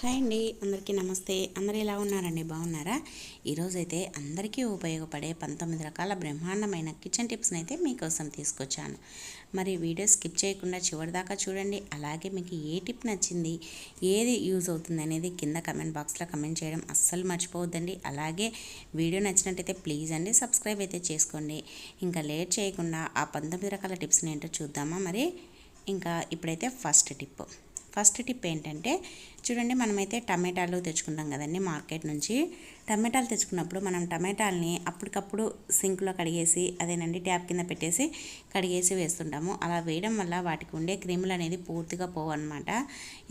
Hi అండి అందరికీ నమస్తే. అందరు ఎలా ఉన్నారండి? బాగున్నారా? ఈరోజైతే అందరికీ ఉపయోగపడే పంతొమ్మిది రకాల బ్రహ్మాండమైన కిచెన్ టిప్స్ని అయితే మీకోసం తీసుకొచ్చాను. మరి వీడియో స్కిప్ చేయకుండా చివరి దాకా చూడండి. అలాగే మీకు ఏ టిప్ నచ్చింది ఏది యూజ్ అవుతుంది అనేది కింద కమెంట్ బాక్స్లో కమెంట్ చేయడం అస్సలు మర్చిపోవద్దండి. అలాగే వీడియో నచ్చినట్టయితే ప్లీజ్ అండి సబ్స్క్రైబ్ అయితే చేసుకోండి. ఇంకా లేట్ చేయకుండా ఆ పంతొమ్మిది రకాల టిప్స్ని ఏంటో చూద్దామా మరి? ఇంకా ఇప్పుడైతే ఫస్ట్ టిప్. ఫస్ట్ టిప్ ఏంటంటే చూడండి మనమైతే టమాటాలు తెచ్చుకుంటాం కదండి మార్కెట్ నుంచి. టమాటాలు తెచ్చుకున్నప్పుడు మనం టమాటాలని అప్పటికప్పుడు సింక్లో కడిగేసి అదేనండి ట్యాప్ కింద పెట్టేసి కడిగేసి వేస్తుంటాము. అలా వేయడం వల్ల వాటికి ఉండే క్రిములు అనేది పూర్తిగా పోవన్నమాట.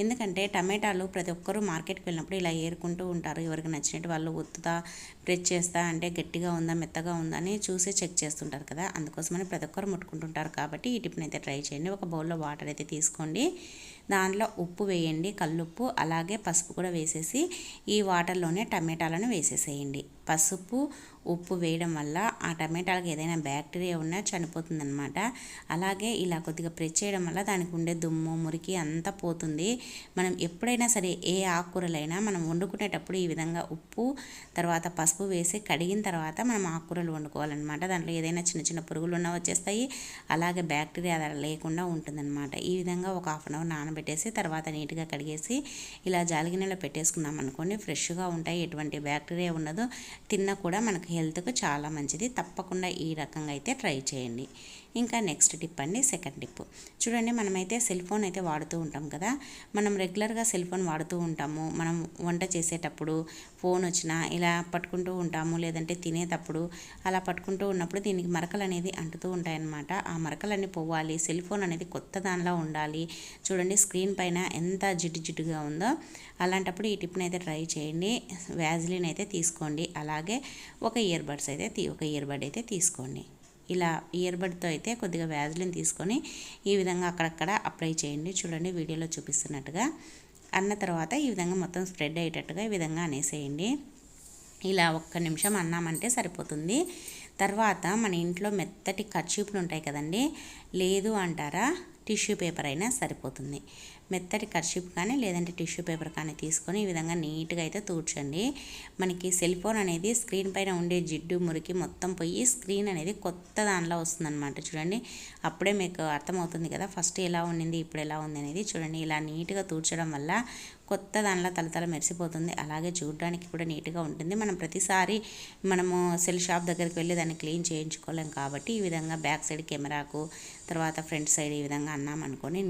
ఎందుకంటే టమాటాలు ప్రతి ఒక్కరూ మార్కెట్కి వెళ్ళినప్పుడు ఇలా ఏరుకుంటూ ఉంటారు. ఎవరికి నచ్చినట్టు వాళ్ళు ఒత్తుతా ప్రెస్ చేస్తా అంటే గట్టిగా ఉందా మెత్తగా ఉందా అని చూసి చెక్ చేస్తుంటారు కదా. అందుకోసమని ప్రతి ఒక్కరు ముట్టుకుంటుంటారు కాబట్టి ఈ టిప్ని అయితే ట్రై చేయండి. ఒక బౌల్లో వాటర్ అయితే తీసుకోండి. దాంట్లో ఉప్పు వేయండి కల్లుప్పు అలాగే పసుపు కూడా వేసేసి ఈ వాటర్లోనే టమాటాలను వేసేసేయండి. పసుపు ఉప్పు వేయడం వల్ల ఆ టమాటాలకు ఏదైనా బ్యాక్టీరియా ఉన్నా చనిపోతుందనమాట అలాగే ఇలా కొద్దిగా ప్రెస్ చేయడం వల్ల దానికి ఉండే దుమ్ము మురికి అంతా పోతుంది. మనం ఎప్పుడైనా సరే ఏ ఆకుకూరలైనా మనం వండుకునేటప్పుడు ఈ విధంగా ఉప్పు తర్వాత పసుపు వేసి కడిగిన తర్వాత మనం ఆకుకూరలు వండుకోవాలన్నమాట. దాంట్లో ఏదైనా చిన్న చిన్న పురుగులు ఉన్నా వచ్చేస్తాయి. అలాగే బ్యాక్టీరియా లేకుండా ఉంటుందన్నమాట. ఈ విధంగా ఒక హాఫ్ అన్ అవర్ నానబెట్టేసి తర్వాత నీట్గా కడిగేసి ఇలా జాలిగినలో పెట్టేసుకున్నాం అనుకోండి ఫ్రెష్గా ఉంటాయి. ఎటువంటి బ్యాక్టీరియా ఉండదు తిన్నా కూడా మనకు హెల్త్కు చాలా మంచిది. తప్పకుండా ఈ రకంగా అయితే ట్రై చేయండి. ఇంకా నెక్స్ట్ టిప్ అండి సెకండ్ టిప్. చూడండి మనమైతే సెల్ ఫోన్ అయితే వాడుతూ ఉంటాం కదా. మనం రెగ్యులర్గా సెల్ ఫోన్ వాడుతూ ఉంటాము. మనం వంట చేసేటప్పుడు ఫోన్ వచ్చినా ఇలా పట్టుకుంటూ ఉంటాము లేదంటే తినేటప్పుడు అలా పట్టుకుంటూ ఉన్నప్పుడు దీనికి మరకలు అనేది అంటుతూ ఉంటాయన్నమాట. ఆ మరకలన్నీ పోవాలి సెల్ ఫోన్ అనేది కొత్త దానిలో ఉండాలి. చూడండి స్క్రీన్ పైన ఎంత జిడ్డు జిడ్డుగా ఉందో అలాంటప్పుడు ఈ టిప్ని అయితే ట్రై చేయండి. వ్యాజిలిన్ అయితే తీసుకోండి. అలాగే ఒక ఇయర్ బడ్స్ అయితే ఒక ఇయర్ బడ్ అయితే తీసుకోండి. ఇలా ఇయర్బడ్తో అయితే కొద్దిగా వ్యాజ్లిన్ తీసుకొని ఈ విధంగా అక్కడక్కడ అప్లై చేయండి. చూడండి వీడియోలో చూపిస్తున్నట్టుగా. అన్న తర్వాత ఈ విధంగా మొత్తం స్ప్రెడ్ అయ్యేటట్టుగా ఈ విధంగా అనేసేయండి. ఇలా ఒక్క నిమిషం అన్నామంటే సరిపోతుంది. తర్వాత మన ఇంట్లో మెత్తటి కర్చీపులు ఉంటాయి కదండి లేదు అంటారా టిష్యూ పేపర్ అయినా సరిపోతుంది. మెత్తటి కర్షిప్ కానీ లేదంటే టిష్యూ పేపర్ కానీ తీసుకొని ఈ విధంగా నీట్గా అయితే తూడ్చండి. మనకి సెల్ ఫోన్ అనేది స్క్రీన్ పైన ఉండే జిడ్డు మురికి మొత్తం పోయి స్క్రీన్ అనేది కొత్త దానిలో వస్తుందన్నమాట. చూడండి అప్పుడే మీకు అర్థమవుతుంది కదా ఫస్ట్ ఎలా ఉండింది ఇప్పుడు ఎలా ఉంది అనేది. చూడండి ఇలా నీట్గా తూడ్చడం వల్ల కొత్త దానిలో తలతల మెరిసిపోతుంది. అలాగే చూడడానికి కూడా నీట్గా ఉంటుంది. మనం ప్రతిసారి మనము సెల్ షాప్ దగ్గరికి వెళ్ళి దాన్ని క్లీన్ చేయించుకోలేం కాబట్టి ఈ విధంగా బ్యాక్ సైడ్ కెమెరాకు తర్వాత ఫ్రంట్ సైడ్ ఈ విధంగా అన్నాం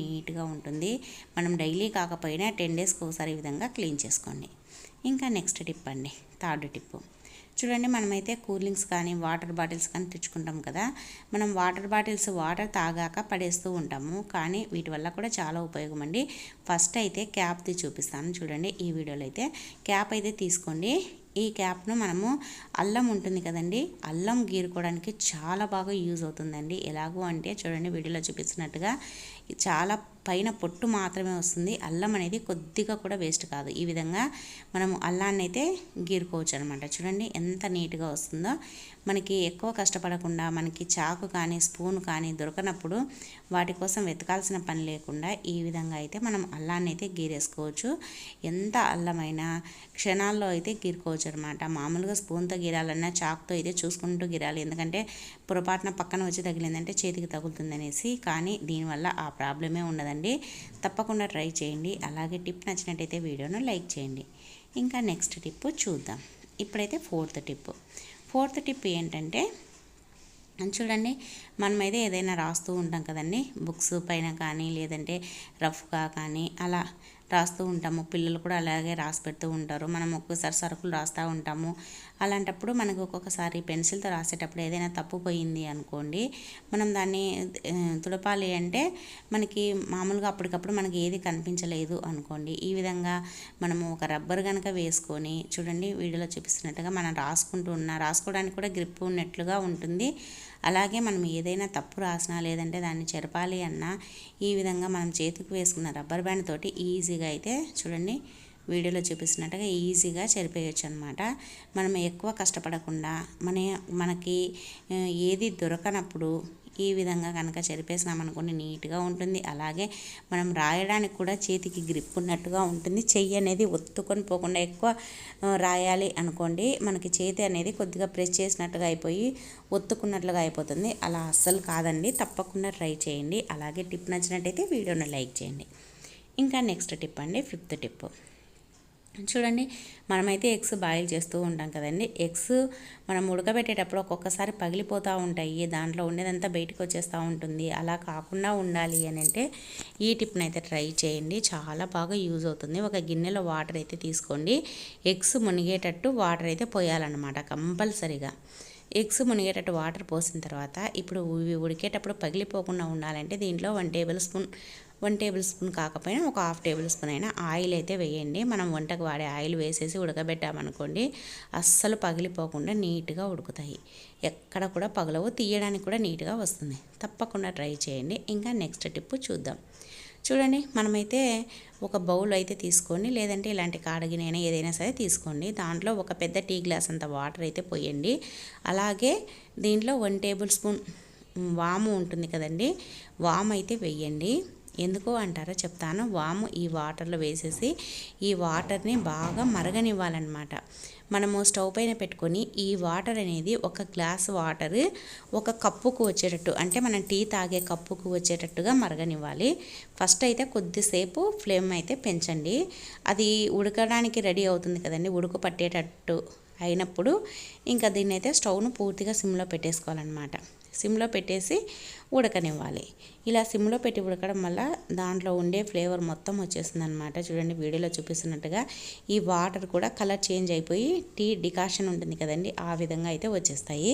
నీట్గా ఉంటుంది. మనం డైలీ కాకపోయినా టెన్ డేస్కి ఒకసారి ఈ విధంగా క్లీన్ చేసుకోండి. ఇంకా నెక్స్ట్ టిప్ అండి థర్డ్ టిప్పు. చూడండి మనమైతే కూలింగ్స్ కానీ వాటర్ బాటిల్స్ కానీ తెచ్చుకుంటాం కదా మనం వాటర్ బాటిల్స్ వాటర్ తాగాక పడేస్తూ ఉంటాము. కానీ వీటి వల్ల కూడా చాలా ఉపయోగం అండి. ఫస్ట్ అయితే క్యాప్ది చూపిస్తాను చూడండి ఈ వీడియోలో అయితే క్యాప్ అయితే తీసుకోండి. ఈ క్యాప్ను మనము అల్లం ఉంటుంది కదండి అల్లం గీరుకోవడానికి చాలా బాగా యూజ్ అవుతుందండి. ఎలాగో అంటే చూడండి వీడియోలో చూపిస్తున్నట్టుగా చాలా పైన పొట్టు మాత్రమే వస్తుంది. అల్లం అనేది కొద్దిగా కూడా వేస్ట్ కాదు. ఈ విధంగా మనము అల్లాన్ని అయితే గీరుకోవచ్చు అనమాట చూడండి ఎంత నీట్గా వస్తుందో. మనకి ఎక్కువ కష్టపడకుండా మనకి చాకు కానీ స్పూన్ కానీ దొరకనప్పుడు వాటి కోసం వెతకాల్సిన పని లేకుండా ఈ విధంగా అయితే మనం అల్లాన్ని అయితే గీరేసుకోవచ్చు. ఎంత అల్లమైనా క్షణాల్లో అయితే గీరుకోవచ్చు అనమాట మామూలుగా స్పూన్తో గీరాలన్నా చాకుతో అయితే చూసుకుంటూ గీరాలి. ఎందుకంటే పొరపాటున పక్కన వచ్చి తగిలిందంటే చేతికి తగులుతుంది అనేసి కానీ దీనివల్ల ఆ ప్రాబ్లమే ఉండదండి. తప్పకుండా ట్రై చేయండి. అలాగే టిప్ నచ్చినట్టయితే వీడియోను లైక్ చేయండి. ఇంకా నెక్స్ట్ టిప్ చూద్దాం. ఇప్పుడైతే ఫోర్త్ టిప్. ఫోర్త్ టిప్ ఏంటంటే చూడండి మనమైతే ఏదైనా రాస్తూ ఉంటాం కదండి. బుక్స్ పైన కానీ లేదంటే రఫ్గా కానీ అలా రాస్తూ ఉంటాము. పిల్లలు కూడా అలాగే రాసి పెడుతూ ఉంటారు. మనం ఒక్కొక్కసారి సరుకులు రాస్తూ ఉంటాము. అలాంటప్పుడు మనకు ఒక్కొక్కసారి పెన్సిల్తో రాసేటప్పుడు ఏదైనా తప్పు పోయింది అనుకోండి మనం దాన్ని తుడపాలి అంటే మనకి మామూలుగా అప్పటికప్పుడు మనకి ఏది కనిపించలేదు అనుకోండి. ఈ విధంగా మనము ఒక రబ్బర్ కనుక వేసుకొని చూడండి వీడియోలో చూపిస్తున్నట్టుగా మనం రాసుకుంటూ ఉన్నా రాసుకోవడానికి కూడా గ్రిప్ ఉన్నట్లుగా ఉంటుంది. అలాగే మనం ఏదైనా తప్పు రాసినా లేదంటే దాన్ని చెరపాలి అన్నా ఈ విధంగా మనం చేతికి వేసుకున్న రబ్బర్ బ్యాండ్ తోటి ఈజీగా అయితే చూడండి వీడియోలో చూపిస్తున్నట్టుగా ఈజీగా చెరిపేయచ్చు అనమాట మనం ఎక్కువ కష్టపడకుండా మన మనకి ఏది దొరకనప్పుడు ఈ విధంగా కనుక చెరిపేసినామనుకోండి నీట్గా ఉంటుంది. అలాగే మనం రాయడానికి కూడా చేతికి గ్రిప్ ఉన్నట్టుగా ఉంటుంది. చెయ్యి అనేది ఒత్తుకొని పోకుండా ఎక్కువ రాయాలి అనుకోండి మనకి చేతి అనేది కొద్దిగా ప్రెస్ చేసినట్టుగా అయిపోయి ఒత్తుకున్నట్లుగా అయిపోతుంది. అలా అస్సలు కాదండి. తప్పకుండా ట్రై చేయండి. అలాగే టిప్ నచ్చినట్టయితే వీడియోని లైక్ చేయండి. ఇంకా నెక్స్ట్ టిప్ అండి. ఫిఫ్త్ టిప్ చూడండి మనమైతే ఎగ్స్ బాయిల్ చేస్తూ ఉంటాం కదండి. ఎగ్స్ మనం ఉడకబెట్టేటప్పుడు ఒక్కొక్కసారి పగిలిపోతూ ఉంటాయి. దాంట్లో ఉండేదంతా బయటకు వచ్చేస్తూ ఉంటుంది. అలా కాకుండా ఉండాలి అని అంటే ఈ టిప్ని అయితే ట్రై చేయండి. చాలా బాగా యూజ్ అవుతుంది. ఒక గిన్నెలో వాటర్ అయితే తీసుకోండి. ఎగ్స్ మునిగేటట్టు వాటర్ అయితే పోయాలన్నమాట కంపల్సరీగా. ఎగ్స్ మునిగేటట్టు వాటర్ పోసిన తర్వాత ఇప్పుడు ఇవి ఉడికేటప్పుడు పగిలిపోకుండా ఉండాలంటే దీంట్లో one tablespoon one tablespoon కాకపోయినా ఒక హాఫ్ టేబుల్ స్పూన్ అయినా ఆయిల్ అయితే వేయండి. మనం వంటకు వాడే ఆయిల్ వేసేసి ఉడకబెట్టామనుకోండి అస్సలు పగిలిపోకుండా నీట్గా ఉడుకుతాయి. ఎక్కడ కూడా పగలవు తీయడానికి కూడా నీట్గా వస్తుంది. తప్పకుండా ట్రై చేయండి. ఇంకా నెక్స్ట్ టిప్ చూద్దాం. చూడండి మనమైతే ఒక బౌల్ అయితే తీసుకోండి లేదంటే ఇలాంటి కాడగినైనా ఏదైనా సరే తీసుకోండి. దాంట్లో ఒక పెద్ద టీ గ్లాస్ అంత వాటర్ అయితే పోయండి. అలాగే దీంట్లో వన్ టేబుల్ స్పూన్ వాము ఉంటుంది కదండి వాము అయితే వెయ్యండి ఎందుకు అంటారో చెప్తాను. వాము ఈ వాటర్లో వేసేసి ఈ వాటర్ని బాగా మరగనివ్వాలన్నమాట. మనము స్టవ్ పైన పెట్టుకొని ఈ వాటర్ అనేది ఒక గ్లాస్ వాటర్ ఒక కప్పుకు వచ్చేటట్టు అంటే మనం టీ తాగే కప్పుకు వచ్చేటట్టుగా మరగనివ్వాలి. ఫస్ట్ అయితే కొద్దిసేపు ఫ్లేమ్ అయితే పెంచండి. అది ఉడకడానికి రెడీ అవుతుంది కదండి ఉడుకు పట్టేటట్టు అయినప్పుడు ఇంకా దీన్ని అయితే స్టవ్ను పూర్తిగా సిమ్లో పెట్టేసుకోవాలన్నమాట. సిమ్లో పెట్టేసి ఉడకనివ్వాలి. ఇలా సిమ్లో పెట్టి ఉడకడం వల్ల దాంట్లో ఉండే ఫ్లేవర్ మొత్తం వచ్చేస్తుంది అనమాట చూడండి వీడియోలో చూపిస్తున్నట్టుగా ఈ వాటర్ కూడా కలర్ చేంజ్ అయిపోయి టీ డికాషన్ ఉంటుంది కదండి ఆ విధంగా అయితే వచ్చేస్తాయి.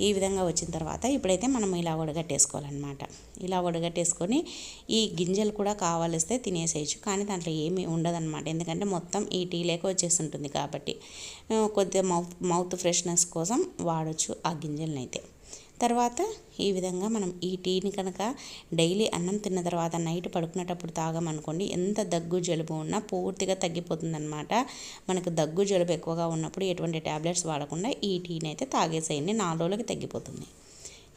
ఈ విధంగా వచ్చిన తర్వాత ఇప్పుడైతే మనం ఇలా ఉడగట్టేసుకోవాలన్నమాట ఇలా ఉడగట్టేసుకొని ఈ గింజలు కూడా కావాలిస్తే తినేసేయచ్చు కానీ దాంట్లో ఏమీ ఉండదన్నమాట. ఎందుకంటే మొత్తం ఈ టీ లేక వచ్చేస్తుంటుంది కాబట్టి. కొద్దిగా మౌత్ మౌత్ ఫ్రెష్నెస్ కోసం వాడచ్చు ఆ గింజలనైతే. అయితే తర్వాత ఈ విధంగా మనం ఈ టీని కనుక డైలీ అన్నం తిన్న తర్వాత నైట్ పడుకునేటప్పుడు తాగామనుకోండి ఎంత దగ్గు జలుబు ఉన్నా పూర్తిగా తగ్గిపోతుందన్నమాట. మనకు దగ్గు జలుబు ఎక్కువగా ఉన్నప్పుడు ఎటువంటి ట్యాబ్లెట్స్ వాడకుండా ఈ టీని అయితే తాగేసేయండి నాలుగు రోజులకి తగ్గిపోతుంది.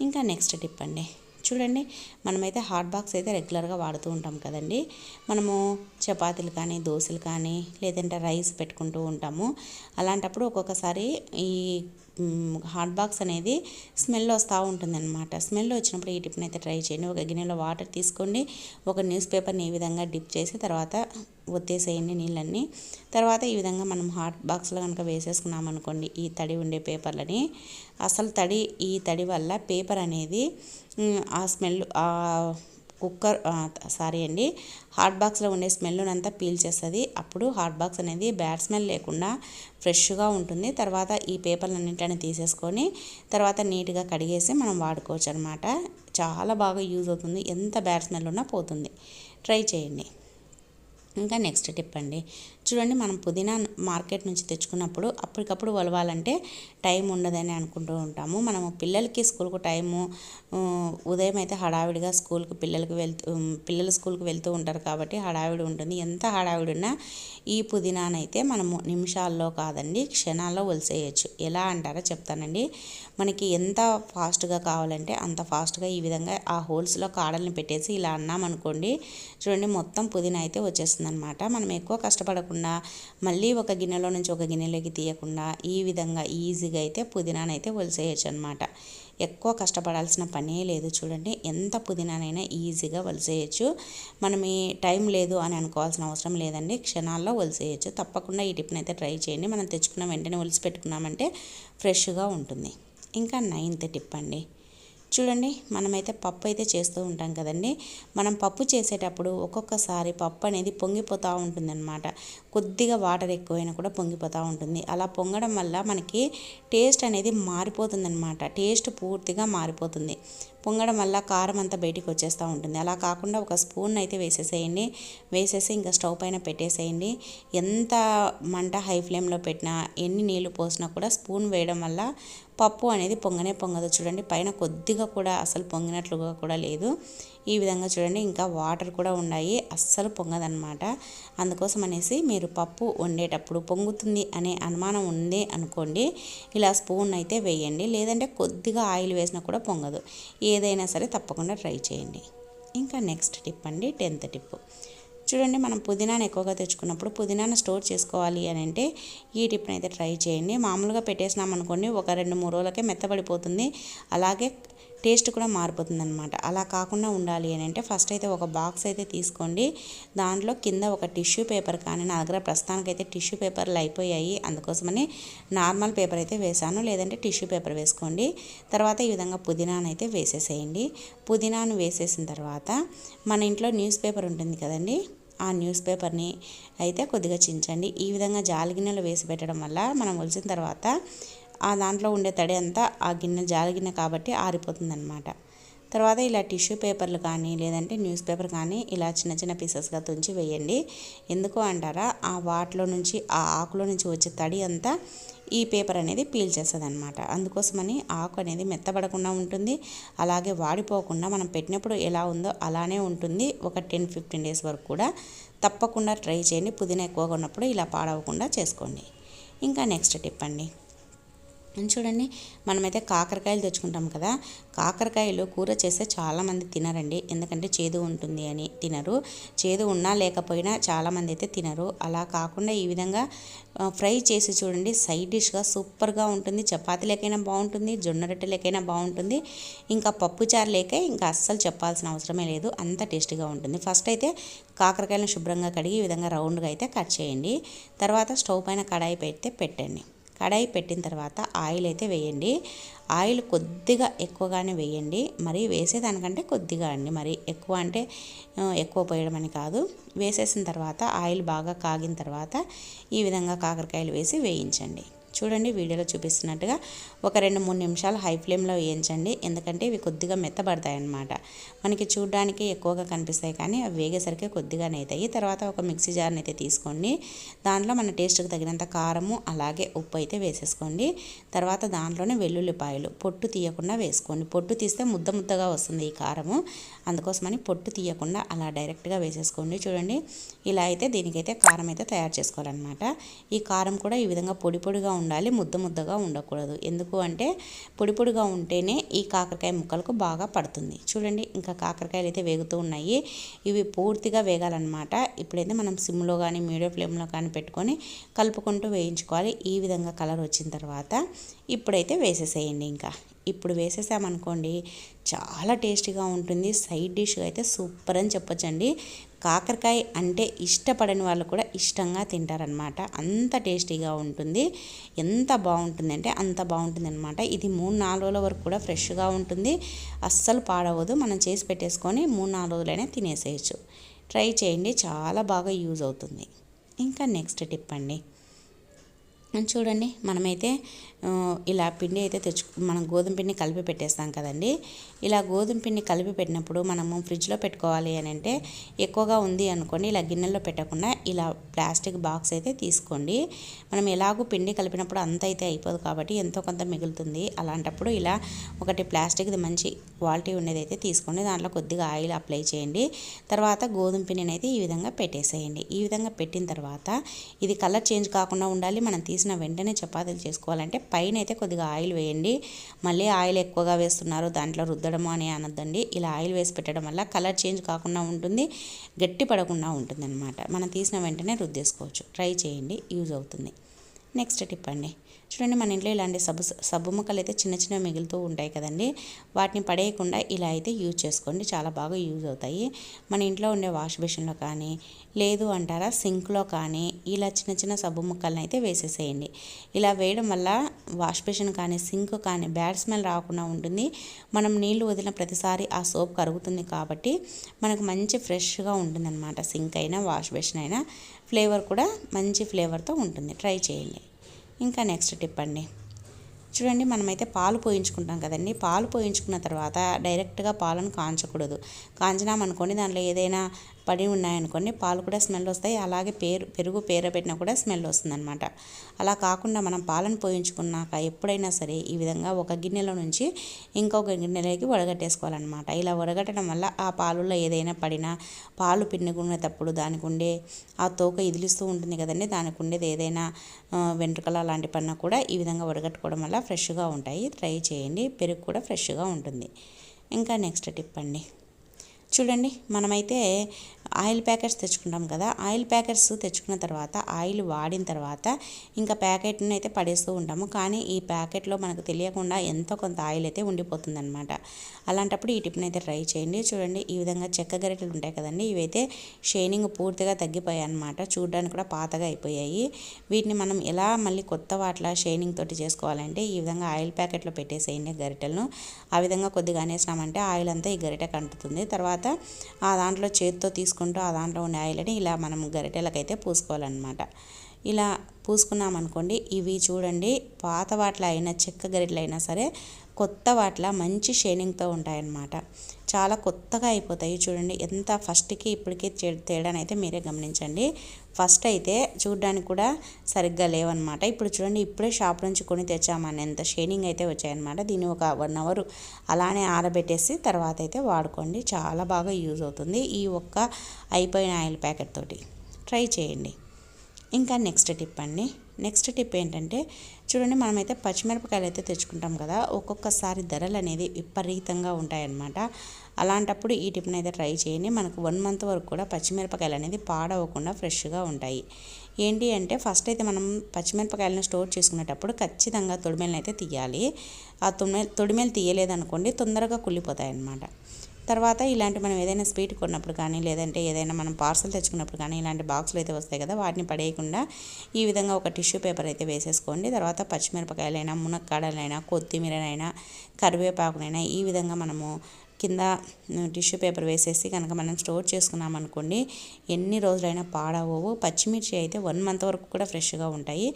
ఇంకా నెక్స్ట్ టిప్ అండి. చూడండి మనమైతే హాట్ బాక్స్ అయితే రెగ్యులర్గా వాడుతూ ఉంటాం కదండి. మనము చపాతీలు కానీ దోశలు కానీ లేదంటే రైస్ పెట్టుకుంటూ ఉంటాము. అలాంటప్పుడు ఒక్కొక్కసారి ఈ హాట్ బాక్స్ అనేది స్మెల్ వస్తూ ఉంటుంది అనమాట స్మెల్ వచ్చినప్పుడు ఈ టిప్ని అయితే ట్రై చేయండి. ఒక గిన్నెలో వాటర్ తీసుకోండి. ఒక న్యూస్ పేపర్ని ఈ విధంగా డిప్ చేసి తర్వాత ఒత్తేసేయండి నీళ్ళన్నీ. తర్వాత ఈ విధంగా మనం హాట్ బాక్స్లో కనుక వేసేసుకున్నాం అనుకోండి ఈ తడి ఉండే పేపర్లని అసలు తడి ఈ తడి వల్ల పేపర్ అనేది ఆ స్మెల్ కుక్కర్ సారీ అండి హాట్ బాక్స్లో ఉండే స్మెల్నంతా పీల్చేస్తుంది. అప్పుడు హాట్ బాక్స్ అనేది బ్యాడ్ స్మెల్ లేకుండా ఫ్రెష్గా ఉంటుంది. తర్వాత ఈ పేపర్లన్నింటిని తీసేసుకొని తర్వాత నీట్గా కడిగేసి మనం వాడుకోవచ్చు అనమాట చాలా బాగా యూజ్ అవుతుంది. ఎంత బ్యాడ్ స్మెల్ ఉన్నా పోతుంది. ట్రై చేయండి. ఇంకా నెక్స్ట్ టిప్ అండి. చూడండి మనం పుదీనా మార్కెట్ నుంచి తెచ్చుకున్నప్పుడు అప్పటికప్పుడు వలవాలంటే టైం ఉండదని అనుకుంటూ ఉంటాము. మనము పిల్లలకి స్కూల్కు టైము ఉదయం అయితే హడావిడిగా స్కూల్కి పిల్లలకి వెళ్తూ పిల్లలు స్కూల్కి వెళ్తూ ఉంటారు కాబట్టి హడావిడి ఉంటుంది. ఎంత హడావిడి ఉన్నా ఈ పుదీనానైతే మనము నిమిషాల్లో కాదండి క్షణాల్లో ఒలిసేయచ్చు. ఎలా అంటారో చెప్తానండి. మనకి ఎంత ఫాస్ట్గా కావాలంటే అంత ఫాస్ట్గా ఈ విధంగా ఆ హోల్స్లో కాడల్ని పెట్టేసి ఇలా అన్నామనుకోండి చూడండి మొత్తం పుదీనా అయితే వచ్చేస్తుంది అనమాట మనం ఎక్కువ కష్టపడకుండా కాకుండా మళ్ళీ ఒక గిన్నెలో నుంచి ఒక గిన్నెలోకి తీయకుండా ఈ విధంగా ఈజీగా అయితే పుదీనానైతే వలిసేయచ్చు అనమాట ఎక్కువ కష్టపడాల్సిన పనే లేదు చూడండి. ఎంత పుదీనానైనా ఈజీగా వలిసేయచ్చు. మనం ఈ టైం లేదు అని అనుకోవాల్సిన అవసరం లేదండి. క్షణాల్లో వలిసేయచ్చు. తప్పకుండా ఈ టిప్ని అయితే ట్రై చేయండి. మనం తెచ్చుకున్న వెంటనే ఒలిసి పెట్టుకున్నామంటే ఫ్రెష్గా ఉంటుంది. ఇంకా నైన్త్ టిప్ అండి చూడండి మనమైతే పప్పు అయితే చేస్తూ ఉంటాం కదండి. మనం పప్పు చేసేటప్పుడు ఒక్కొక్కసారి పప్పు అనేది పొంగిపోతూ ఉంటుందన్నమాట. కొద్దిగా వాటర్ ఎక్కువైనా కూడా పొంగిపోతూ ఉంటుంది. అలా పొంగడం వల్ల మనకి టేస్ట్ అనేది మారిపోతుందన్నమాట. టేస్ట్ పూర్తిగా మారిపోతుంది. పొంగడం వల్ల కారం అంతా బయటికి వచ్చేస్తూ ఉంటుంది. అలా కాకుండా ఒక స్పూన్ అయితే వేసేసేయండి. వేసేసి ఇంకా స్టవ్ పైన పెట్టేసేయండి. ఎంత మంట హై ఫ్లేమ్లో పెట్టినా ఎన్ని నీళ్ళు పోసినా కూడా స్పూన్ వేయడం వల్ల పప్పు అనేది పొంగనే పొంగదు. చూడండి పైన కొద్దిగా కూడా అసలు పొంగినట్లుగా కూడా లేదు. ఈ విధంగా చూడండి ఇంకా వాటర్ కూడా ఉన్నాయి. అస్సలు పొంగదనమాట అందుకోసం అనేసి మీరు పప్పు వండేటప్పుడు పొంగుతుంది అనే అనుమానం ఉంది అనుకోండి ఇలా స్పూన్ అయితే వేయండి. లేదంటే కొద్దిగా ఆయిల్ వేసినా కూడా పొంగదు. ఏదైనా సరే తప్పకుండా ట్రై చేయండి. ఇంకా నెక్స్ట్ టిప్ అండి టెన్త్ టిప్. చూడండి మనం పుదీనాను ఎక్కువగా తెచ్చుకున్నప్పుడు పుదీనాను స్టోర్ చేసుకోవాలి అని అంటే ఈ టిప్ని అయితే ట్రై చేయండి. మామూలుగా పెట్టేసినాం అనుకోండి ఒక రెండు మూడు రోజులకే మెత్తబడిపోతుంది. అలాగే టేస్ట్ కూడా మారిపోతుంది అనమాట అలా కాకుండా ఉండాలి అని అంటే ఫస్ట్ అయితే ఒక బాక్స్ అయితే తీసుకోండి. దాంట్లో కింద ఒక టిష్యూ పేపర్ కానీ నా దగ్గర ప్రస్తుతానికైతే టిష్యూ పేపర్లు అయిపోయాయి. అందుకోసమని నార్మల్ పేపర్ అయితే వేసాను లేదంటే టిష్యూ పేపర్ వేసుకోండి. తర్వాత ఈ విధంగా పుదీనాను అయితే వేసేసేయండి. పుదీనాను వేసేసిన తర్వాత మన ఇంట్లో న్యూస్ పేపర్ ఉంటుంది కదండి ఆ న్యూస్ పేపర్ని అయితే కొద్దిగా చించండి. ఈ విధంగా జాలి గిన్నెలు వేసి పెట్టడం వల్ల మనం ఒలిసిన తర్వాత ఆ దాంట్లో ఉండే తడి అంతా ఆ గిన్నె జాలి గిన్నె కాబట్టి ఆరిపోతుందన్నమాట. తర్వాత ఇలా టిష్యూ పేపర్లు కానీ లేదంటే న్యూస్ పేపర్ కానీ ఇలా చిన్న చిన్న పీసెస్గా తుంచి వేయండి. ఎందుకు అంటారా? ఆ వాటిలో నుంచి ఆ ఆకులో నుంచి వచ్చే తడి అంతా ఈ పేపర్ అనేది పీల్ చేస్తుంది అనమాట అందుకోసమని ఆకు అనేది మెత్తబడకుండా ఉంటుంది. అలాగే వాడిపోకుండా మనం పెట్టినప్పుడు ఎలా ఉందో అలానే ఉంటుంది. ఒక టెన్ ఫిఫ్టీన్ డేస్ వరకు కూడా తప్పకుండా ట్రై చేయండి. పుదీనా ఎక్కువగా ఉన్నప్పుడు ఇలా పాడవకుండా చేసుకోండి. ఇంకా నెక్స్ట్ టిప్ అండి. చూడండి మనమైతే కాకరకాయలు తెచ్చుకుంటాం కదా. కాకరకాయలు కూర చేస్తే చాలామంది తినరండి. ఎందుకంటే చేదు ఉంటుంది అని తినరు. చేదు ఉన్నా లేకపోయినా చాలామంది అయితే తినరు. అలా కాకుండా ఈ విధంగా ఫ్రై చేసి చూడండి సైడ్ డిష్గా సూపర్గా ఉంటుంది. చపాతీ లేకైనా బాగుంటుంది జొన్న రొట్టెలకైనా బాగుంటుంది. ఇంకా పప్పు చారు లేక ఇంకా అస్సలు చెప్పాల్సిన అవసరమే లేదు. అంత టేస్టీగా ఉంటుంది. ఫస్ట్ అయితే కాకరకాయలను శుభ్రంగా కడిగి ఈ విధంగా రౌండ్గా అయితే కట్ చేయండి. తర్వాత స్టవ్ పైన కడాయి పెడితే పెట్టండి. కడాయి పెట్టిన తర్వాత ఆయిల్ అయితే వేయండి. ఆయిల్ కొద్దిగా ఎక్కువగానే వేయండి. మరి వేసేదానికంటే కొద్దిగా అండి. మరి ఎక్కువ అంటే ఎక్కువ పోయడం అని కాదు. వేసేసిన తర్వాత ఆయిల్ బాగా కాగిన తర్వాత ఈ విధంగా కాకరకాయలు వేసి వేయించండి. చూడండి వీడియోలో చూపిస్తున్నట్టుగా ఒక రెండు మూడు నిమిషాలు హై ఫ్లేమ్లో వేయించండి. ఎందుకంటే ఇవి కొద్దిగా మెత్తబడతాయి అన్నమాట మనకి చూడడానికి ఎక్కువగా కనిపిస్తాయి కానీ అవి వేగేసరికి కొద్దిగా అవుతాయి తర్వాత ఒక మిక్సీ జార్ని అయితే తీసుకోండి. దాంట్లో మన టేస్ట్కి తగినంత కారము అలాగే ఉప్పు అయితే వేసేసుకోండి. తర్వాత దాంట్లోనే వెల్లుల్లిపాయలు పొట్టు తీయకుండా వేసుకోండి. పొట్టు తీస్తే ముద్ద ముద్దగా వస్తుంది ఈ కారము. అందుకోసమని పొట్టు తీయకుండా అలా డైరెక్ట్గా వేసేసుకోండి. చూడండి ఇలా అయితే దీనికైతే కారం అయితే తయారు చేసుకోవాలన్నమాట. ఈ కారం కూడా ఈ విధంగా పొడి పొడిగా ఉండాలి ముద్ద ముద్దగా ఉండకూడదు. ఎందుకు అంటే పొడి పొడిగా ఉంటేనే ఈ కాకరకాయ ముక్కలకు బాగా పడుతుంది. చూడండి ఇంకా కాకరకాయలు అయితే వేగుతూ ఉన్నాయి. ఇవి పూర్తిగా వేగాలన్నమాట. ఇప్పుడైతే మనం సిమ్లో కానీ మీడియం ఫ్లేమ్లో కానీ పెట్టుకొని కలుపుకుంటూ వేయించుకోవాలి. ఈ విధంగా కలర్ వచ్చిన తర్వాత ఇప్పుడైతే వేసేసేయండి ఇంకా. ఇప్పుడు వేసేసామనుకోండి చాలా టేస్టీగా ఉంటుంది. సైడ్ డిష్గా అయితే సూపర్ అని చెప్పొచ్చండి. కాకరకాయ అంటే ఇష్టపడని వాళ్ళు కూడా ఇష్టంగా తింటారనమాట అంత టేస్టీగా ఉంటుంది. ఎంత బాగుంటుంది అంటే అంత బాగుంటుంది అనమాట ఇది మూడు నాలుగు రోజుల వరకు కూడా ఫ్రెష్గా ఉంటుంది. అస్సలు పాడవదు. మనం చేసి పెట్టేసుకొని మూడు నాలుగు రోజులైనా తినేసేయచ్చు. ట్రై చేయండి. చాలా బాగా యూజ్ అవుతుంది. ఇంకా నెక్స్ట్ టిప్ అండి. చూడండి మనమైతే ఇలా పిండి అయితే తెచ్చు మనం గోధుమ పిండి కలిపి పెట్టేస్తాం కదండి. ఇలా గోధుమ పిండి కలిపి పెట్టినప్పుడు మనము ఫ్రిడ్జ్లో పెట్టుకోవాలి అని అంటే ఎక్కువగా ఉంది అనుకోండి ఇలా గిన్నెల్లో పెట్టకుండా ఇలా ప్లాస్టిక్ బాక్స్ అయితే తీసుకోండి. మనం ఎలాగో పిండి కలిపినప్పుడు అంత అయితే అయిపోదు కాబట్టి ఎంతో కొంత మిగులుతుంది. అలాంటప్పుడు ఇలా ఒకటి ప్లాస్టిక్ది మంచి క్వాలిటీ ఉండేది అయితే తీసుకోండి. దాంట్లో కొద్దిగా ఆయిల్ అప్లై చేయండి. తర్వాత గోధుమ పిండిని అయితే ఈ విధంగా పెట్టేసేయండి. ఈ విధంగా పెట్టిన తర్వాత ఇది కలర్ చేంజ్ కాకుండా ఉండాలి. మనం తీసిన వెంటనే చపాతీలు చేసుకోవాలంటే పైన అయితే కొద్దిగా ఆయిల్ వేయండి. మళ్ళీ ఆయిల్ ఎక్కువగా వేస్తున్నారు. దాంట్లో రుద్దడము అని అనొద్దండి. ఇలా ఆయిల్ వేసి పెట్టడం వల్ల కలర్ చేంజ్ కాకుండా ఉంటుంది. గట్టి పడకుండా ఉంటుంది అనమాట మనం తీసిన వెంటనే రుద్దేసుకోవచ్చు. ట్రై చేయండి. యూజ్ అవుతుంది. నెక్స్ట్ టిప్ అండి. చూడండి మన ఇంట్లో ఇలాంటి సబ్బు సబ్బు ముక్కలు అయితే చిన్న చిన్న మిగులుతూ ఉంటాయి కదండి. వాటిని పడేయకుండా ఇలా అయితే యూజ్ చేసుకోండి. చాలా బాగా యూజ్ అవుతాయి. మన ఇంట్లో ఉండే వాష్ బేషన్లో కానీ లేదు అంటారా సింక్లో కానీ ఇలా చిన్న చిన్న సబ్బు ముక్కలను అయితే వేసేసేయండి. ఇలా వేయడం వల్ల వాష్ బేషన్ కానీ సింక్ కానీ బ్యాడ్ స్మెల్ రాకుండా ఉంటుంది. మనం నీళ్ళు వదిలిన ప్రతిసారి ఆ సోప్ కరుగుతుంది కాబట్టి మనకు మంచి ఫ్రెష్గా ఉంటుందన్నమాట. సింక్ అయినా వాష్ బేషన్ అయినా ఫ్లేవర్ కూడా మంచి ఫ్లేవర్తో ఉంటుంది. ట్రై చేయండి. ఇంకా నెక్స్ట్ టిప్ అండి. చూడండి మనమైతే పాలు పోయించుకుంటాం కదండి. పాలు పోయించుకున్న తర్వాత డైరెక్ట్గా పాలను కాంచకూడదు. కాంచినామనుకోండి దాంట్లో ఏదైనా పడి ఉన్నాయనుకోండి పాలు కూడా స్మెల్ వస్తాయి. అలాగే పేరు పెరుగు పేరబెట్టినా కూడా స్మెల్ వస్తుందన్నమాట. అలా కాకుండా మనం పాలను పోయించుకున్నాక ఎప్పుడైనా సరే ఈ విధంగా ఒక గిన్నెలో నుంచి ఇంకొక గిన్నెలోకి వడగట్టేసుకోవాలన్నమాట. ఇలా వడగట్టడం వల్ల ఆ పాలులో ఏదైనా పడినా పాలు పిన్నుకునేటప్పుడు దానికి ఉండే ఆ తోక ఇదిలిస్తూ ఉంటుంది కదండి. దానికి ఉండేది ఏదైనా వెంట్రుకల లాంటి పన్నా కూడా ఈ విధంగా వడగట్టుకోవడం వల్ల ఫ్రెష్గా ఉంటాయి. ట్రై చేయండి. పెరుగు కూడా ఫ్రెష్గా ఉంటుంది. ఇంకా నెక్స్ట్ టిప్ అండి. చూడండి మనమైతే ఆయిల్ ప్యాకెట్స్ తెచ్చుకుంటాం కదా ఆయిల్ ప్యాకెట్స్ తెచ్చుకున్న తర్వాత ఆయిల్ వాడిన తర్వాత ఇంకా ప్యాకెట్ని అయితే పడేస్తూ ఉంటాము. కానీ ఈ ప్యాకెట్లో మనకు తెలియకుండా ఎంతో కొంత ఆయిల్ అయితే ఉండిపోతుందన్నమాట. అలాంటప్పుడు ఈ టిప్ని అయితే ట్రై చేయండి. చూడండి ఈ విధంగా చెక్క గరిటెలు ఉంటాయి కదండి ఇవైతే షైనింగ్ పూర్తిగా తగ్గిపోయాయి అనమాట చూడడానికి కూడా పాతగా అయిపోయాయి. వీటిని మనం ఎలా మళ్ళీ కొత్త వాట్ల షైనింగ్ తోటి చేసుకోవాలంటే ఈ విధంగా ఆయిల్ ప్యాకెట్లో పెట్టేసేయండి గరిటెలను. ఆ విధంగా కొద్దిగా అనేసినామంటే ఆయిల్ అంతా ఈ గరిటె కంటుతుంది తర్వాత ఆ దాంట్లో చేతితో తీసుకుంటూ ఆ దాంట్లో ఉండే ఆయిల్ని ఇలా మనం గరిటెలకైతే పూసుకోవాలన్నమాట. ఇలా పూసుకున్నామనుకోండి ఇవి చూడండి పాత వాటిలో అయినా చెక్క గరిటెలు అయినా సరే కొత్త వాటిలో మంచి షైనింగ్తో ఉంటాయన్నమాట. చాలా కొత్తగా అయిపోతాయి. చూడండి ఎంత ఫస్ట్కి ఇప్పటికీ తేడానైతే మీరే గమనించండి. ఫస్ట్ అయితే చూడడానికి కూడా సరిగ్గా లేవన్నమాట. ఇప్పుడు చూడండి ఇప్పుడే షాప్ నుంచి కొని తెచ్చామని. ఎంత షైనింగ్ అయితే వచ్చాయన్నమాట. దీన్ని ఒక వన్ అవర్ అలానే ఆరబెట్టేసి తర్వాత అయితే వాడుకోండి. చాలా బాగా యూజ్ అవుతుంది ఈ ఒక్క అయిపోయిన ఆయిల్ ప్యాకెట్ తోటి. ట్రై చేయండి. ఇంకా నెక్స్ట్ టిప్ అండి. నెక్స్ట్ టిప్ ఏంటంటే చూడండి మనమైతే పచ్చిమిరపకాయలు అయితే తెచ్చుకుంటాం కదా ఒక్కొక్కసారి ధరలు అనేది విపరీతంగా ఉంటాయన్నమాట. అలాంటప్పుడు ఈ టిప్ని అయితే ట్రై చేయండి. మనకు వన్ మంత్ వరకు కూడా పచ్చిమిరపకాయలు అనేది పాడవకుండా ఫ్రెష్గా ఉంటాయి. ఏంటి అంటే ఫస్ట్ అయితే మనం పచ్చిమిరపకాయలను స్టోర్ చేసుకునేటప్పుడు ఖచ్చితంగా తొడిమేలను అయితే తీయాలి. ఆ తొడిమె తొడిమేలు తీయలేదనుకోండి తొందరగా కుళ్ళిపోతాయి అన్నమాట తర్వాత ఇలాంటి మనం ఏదైనా స్వీట్ కొన్నప్పుడు కానీ లేదంటే ఏదైనా మనం పార్సల్ తెచ్చుకున్నప్పుడు కానీ ఇలాంటి బాక్సులు అయితే వస్తాయి కదా వాటిని పడేయకుండా ఈ విధంగా ఒక టిష్యూ పేపర్ అయితే వేసేసుకోండి. తర్వాత పచ్చిమిరపకాయలైనా మునక్కాడలైనా కొత్తిమీరనైనా కరివేపాకునైనా ఈ విధంగా మనము కింద టిష్యూ పేపర్ వేసేసి కనుక మనం స్టోర్ చేసుకున్నాం అనుకోండి ఎన్ని రోజులైనా పాడవవు. పచ్చిమిర్చి అయితే వన్ మంత్ వరకు కూడా ఫ్రెష్గా ఉంటాయి.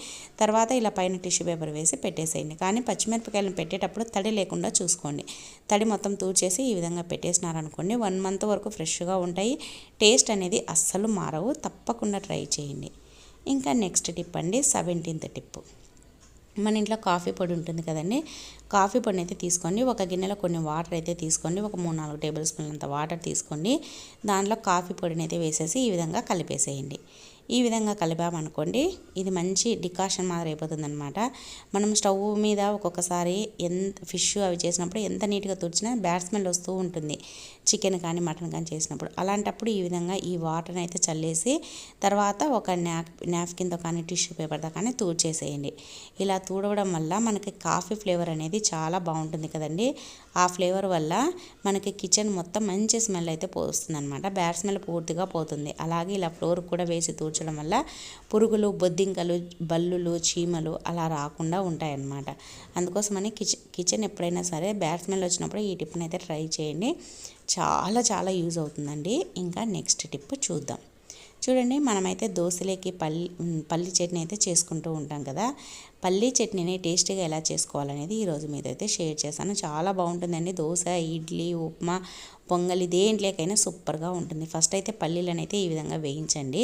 తర్వాత ఇలా పైన టిష్యూ పేపర్ వేసి పెట్టేసేయండి. కానీ పచ్చిమిరపకాయలను పెట్టేటప్పుడు తడి లేకుండా చూసుకోండి. తడి మొత్తం తూర్చేసి ఈ విధంగా పెట్టేసినారనుకోండి వన్ మంత్ వరకు ఫ్రెష్గా ఉంటాయి. టేస్ట్ అనేది అస్సలు మారవు. తప్పకుండా ట్రై చేయండి. ఇంకా నెక్స్ట్ టిప్ అండి సెవెంటీన్త్ టిప్పు. మన ఇంట్లో కాఫీ పొడి ఉంటుంది కదండి కాఫీ పొడిని అయితే తీసుకోండి. ఒక గిన్నెలో కొన్ని వాటర్ అయితే తీసుకోండి. ఒక మూడు నాలుగు టేబుల్ స్పూన్ల అంత వాటర్ తీసుకోండి. దాంట్లో కాఫీ పొడిని అయితే వేసేసి ఈ విధంగా కలిపేసేయండి. ఈ విధంగా కలిపామనుకోండి ఇది మంచి డికాషన్ మాదిరి అయిపోతుందనమాట మనం స్టవ్ మీద ఒక్కొక్కసారి ఎంత ఫిష్ అవి చేసినప్పుడు ఎంత నీట్గా తుడిచినా బ్యాడ్ స్మెల్ వస్తూ ఉంటుంది. చికెన్ కానీ మటన్ కానీ చేసినప్పుడు. అలాంటప్పుడు ఈ విధంగా ఈ వాటర్ని అయితే చల్లేసి తర్వాత ఒక న్యాప్ నాప్కిన్తో కానీ టిష్యూ పేపర్తో కానీ తూడ్చేసేయండి. ఇలా తూడవడం వల్ల మనకి కాఫీ ఫ్లేవర్ అనేది చాలా బాగుంటుంది కదండి. ఆ ఫ్లేవర్ వల్ల మనకి కిచెన్ మొత్తం మంచి స్మెల్ అయితే పోస్తుంది అనమాట బ్యాడ్ స్మెల్ పూర్తిగా పోతుంది. అలాగే ఇలా ఫ్లోర్ కూడా వేసి కూర్చోడం వల్ల పురుగులు బొద్దింకలు బల్లులు చీమలు అలా రాకుండా ఉంటాయన్నమాట. అందుకోసమని కిచెన్ కిచెన్ ఎప్పుడైనా సరే బ్యాడ్ స్మెల్ వచ్చినప్పుడు ఈ టిప్ని అయితే ట్రై చేయండి. చాలా చాలా యూజ్ అవుతుందండి. ఇంకా నెక్స్ట్ టిప్ చూద్దాం. చూడండి మనమైతే దోశలేకి పల్లి పల్లి చట్నీ అయితే చేసుకుంటూ ఉంటాం కదా. పల్లీ చట్నీని టేస్టీగా ఎలా చేసుకోవాలనేది ఈరోజు మీదైతే షేర్ చేశాను. చాలా బాగుంటుందండి. దోశ ఇడ్లీ ఉప్మా పొంగలి దేంట్లోకైనా సూపర్గా ఉంటుంది. ఫస్ట్ అయితే పల్లీలను అయితే ఈ విధంగా వేయించండి.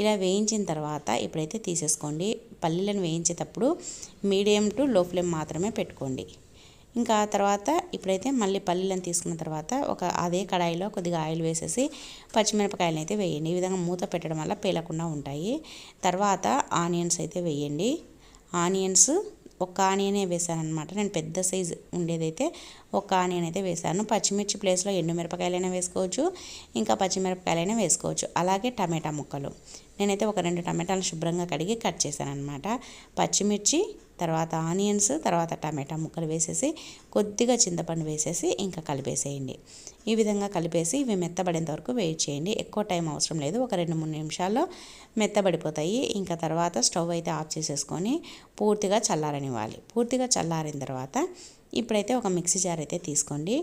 ఇలా వేయించిన తర్వాత ఇప్పుడైతే తీసేసుకోండి. పల్లీలను వేయించేటప్పుడు మీడియం టు లో ఫ్లేమ్ మాత్రమే పెట్టుకోండి. ఇంకా తర్వాత ఇప్పుడైతే మళ్ళీ పల్లీలను తీసుకున్న తర్వాత ఒక అదే కడాయిలో కొద్దిగా ఆయిల్ వేసేసి పచ్చిమిరపకాయలను అయితే వేయండి. ఈ విధంగా మూత పెట్టడం వల్ల పేలకుండా ఉంటాయి. తర్వాత ఆనియన్స్ అయితే వేయండి. ఆనియన్స్ ఒక ఆనియనే వేసాను అనమాట నేను పెద్ద సైజు ఉండేదైతే ఒక ఆనియన్ అయితే వేసాను. పచ్చిమిర్చి ప్లేస్లో ఎండుమిరపకాయలైనా వేసుకోవచ్చు ఇంకా పచ్చిమిరపకాయలైనా వేసుకోవచ్చు. అలాగే టమాటా ముక్కలు. నేనైతే ఒక రెండు టమాటాలు శుభ్రంగా కడిగి కట్ చేశాను అనమాట పచ్చిమిర్చి తర్వాత ఆనియన్స్ తర్వాత టమాటా ముక్కలు వేసేసి కొద్దిగా చింతపండు వేసేసి ఇంకా కలిపేసేయండి. ఈ విధంగా కలిపేసి ఇవి మెత్తబడేంత వరకు వెయిట్ చేయండి. ఎక్కువ టైం అవసరం లేదు. ఒక రెండు మూడు నిమిషాల్లో మెత్తబడిపోతాయి. ఇంకా తర్వాత స్టవ్ అయితే ఆఫ్ చేసేసుకొని పూర్తిగా చల్లారనివ్వాలి. పూర్తిగా చల్లారిన తర్వాత ఇప్పుడైతే ఒక మిక్సీ జార్ అయితే తీసుకోండి.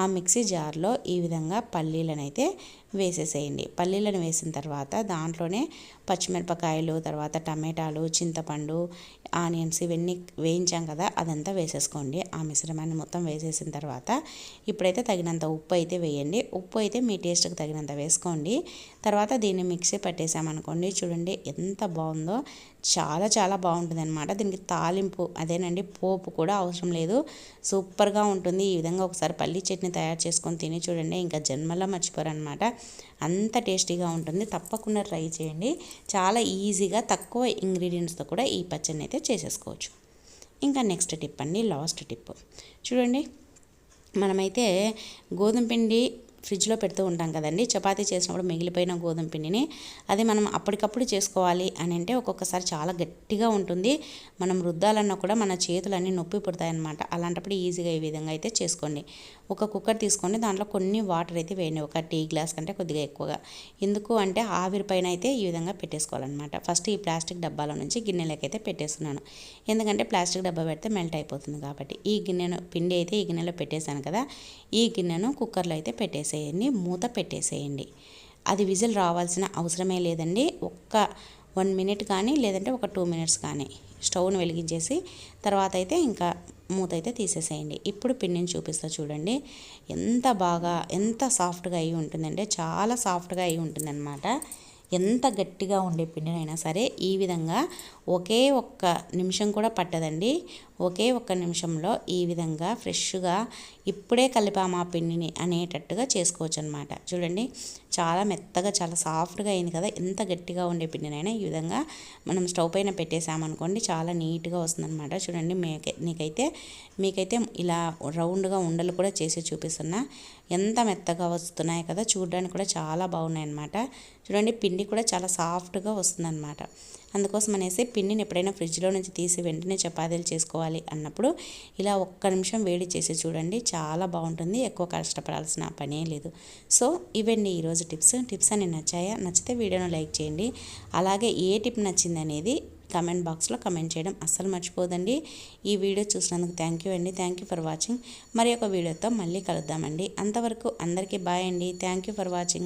ఆ మిక్సీ జార్లో ఈ విధంగా పల్లీలను అయితే వేసేసేయండి. పల్లీలను వేసిన తర్వాత దాంట్లోనే పచ్చిమిరపకాయలు తర్వాత టమాటాలు చింతపండు ఆనియన్స్ ఇవన్నీ వేయించాం కదా అదంతా వేసేసుకోండి. ఆ మిశ్రమాన్ని మొత్తం వేసేసిన తర్వాత ఇప్పుడైతే తగినంత ఉప్పు అయితే వేయండి. ఉప్పు అయితే మీ టేస్ట్కి తగినంత వేసుకోండి. తర్వాత దీన్ని మిక్సీ పట్టేసామనుకోండి చూడండి ఎంత బాగుందో చాలా చాలా బాగుంటుంది అనమాట దీనికి తాలింపు అదేనండి పోపు కూడా అవసరం లేదు. సూపర్గా ఉంటుంది. ఈ విధంగా ఒకసారి పల్లీ చట్నీ తయారు చేసుకొని తిని చూడండి. ఇంకా జన్మలో మర్చిపోరనమాట అంత టేస్టీగా ఉంటుంది. తప్పకుండా ట్రై చేయండి. చాలా ఈజీగా తక్కువ ఇంగ్రీడియంట్స్తో కూడా ఈ పచ్చడిని అయితే చేసేసుకోవచ్చు. ఇంకా నెక్స్ట్ టిప్ అండి లాస్ట్ టిప్. చూడండి మనమైతే గోధుమ పిండి ఫ్రిడ్జ్లో పెడుతూ ఉంటాం కదండి. చపాతీ చేసినప్పుడు మిగిలిపోయిన గోధుమ పిండిని అది మనం అప్పటికప్పుడు చేసుకోవాలి అని అంటే ఒక్కొక్కసారి చాలా గట్టిగా ఉంటుంది. మనం రుద్దాలన్నా కూడా మన చేతులన్నీ నొప్పి పుడతాయన్నమాట. అలాంటప్పుడు ఈజీగా ఈ విధంగా అయితే చేసుకోండి. ఒక కుక్కర్ తీసుకొని దాంట్లో కొన్ని వాటర్ అయితే వేయండి. ఒక టీ గ్లాస్ కంటే కొద్దిగా ఎక్కువగా. ఎందుకు అంటే ఆవిరి పైన అయితే ఈ విధంగా పెట్టేసుకోవాలన్నమాట. ఫస్ట్ ఈ ప్లాస్టిక్ డబ్బాల నుంచి గిన్నెలకైతే అయితే పెట్టేస్తున్నాను. ఎందుకంటే ప్లాస్టిక్ డబ్బా పెడితే మెల్ట్ అయిపోతుంది కాబట్టి. ఈ గిన్నెను పిండి అయితే ఈ గిన్నెలో పెట్టేశాను కదా. ఈ గిన్నెను కుక్కర్లో అయితే పెట్టేసేయండి మూత పెట్టేసేయండి. అది విజిల్ రావాల్సిన అవసరమే లేదండి. ఒక్క వన్ మినిట్ కానీ లేదంటే ఒక టూ మినిట్స్ కానీ స్టవ్ను వెలిగించేసి తర్వాత అయితే ఇంకా మూత అయితే తీసేసేయండి. ఇప్పుడు పిన్నిని చూపిస్తా చూడండి. ఎంత బాగా ఎంత సాఫ్ట్గా అయి ఉంటుందంటే చాలా సాఫ్ట్గా అయి ఉంటుందన్నమాట. ఎంత గట్టిగా ఉండే పిండినైనా సరే ఈ విధంగా ఒకే ఒక్క నిమిషం కూడా పట్టదండి. ఒకే ఒక్క నిమిషంలో ఈ విధంగా ఫ్రెష్గా ఇప్పుడే కలిపామా పిండిని అనేటట్టుగా చేసుకోవచ్చు అనమాట చూడండి చాలా మెత్తగా చాలా సాఫ్ట్గా అయింది కదా. ఎంత గట్టిగా ఉండే పిండినైనా ఈ విధంగా మనం స్టవ్ పైన పెట్టేసామనుకోండి చాలా నీట్గా వస్తుందన్నమాట. చూడండి మీకే నీకైతే మీకైతే ఇలా రౌండ్గా ఉండలు కూడా చేసి చూపిస్తున్నా. ఎంత మెత్తగా వస్తున్నాయి కదా చూడడానికి కూడా చాలా బాగున్నాయి అన్నమాట చూడండి పిండి కూడా చాలా సాఫ్ట్గా వస్తుందన్నమాట. అందుకోసం అనేసి పిండిని ఎప్పుడైనా ఫ్రిడ్జ్లో నుంచి తీసి వెంటనే చపాతీలు చేసుకోవాలి అన్నప్పుడు ఇలా ఒక్క నిమిషం వేడి చేసి చూడండి చాలా బాగుంటుంది. ఎక్కువ కష్టపడాల్సిన పనే లేదు. సో ఇవన్నీ ఈరోజు టిప్స్. టిప్స్ అని నచ్చాయా? నచ్చితే వీడియోను లైక్ చేయండి. అలాగే ఏ టిప్ నచ్చింది అనేది కమెంట్ బాక్స్లో కమెంట్ చేయడం అస్సలు మర్చిపోదండి. ఈ వీడియో చూసినందుకు థ్యాంక్ యూ అండి. Thank you for watching. మరి ఒక వీడియోతో మళ్ళీ కలుద్దామండి. అంతవరకు అందరికీ బాయ్ అండి. Thank you for watching.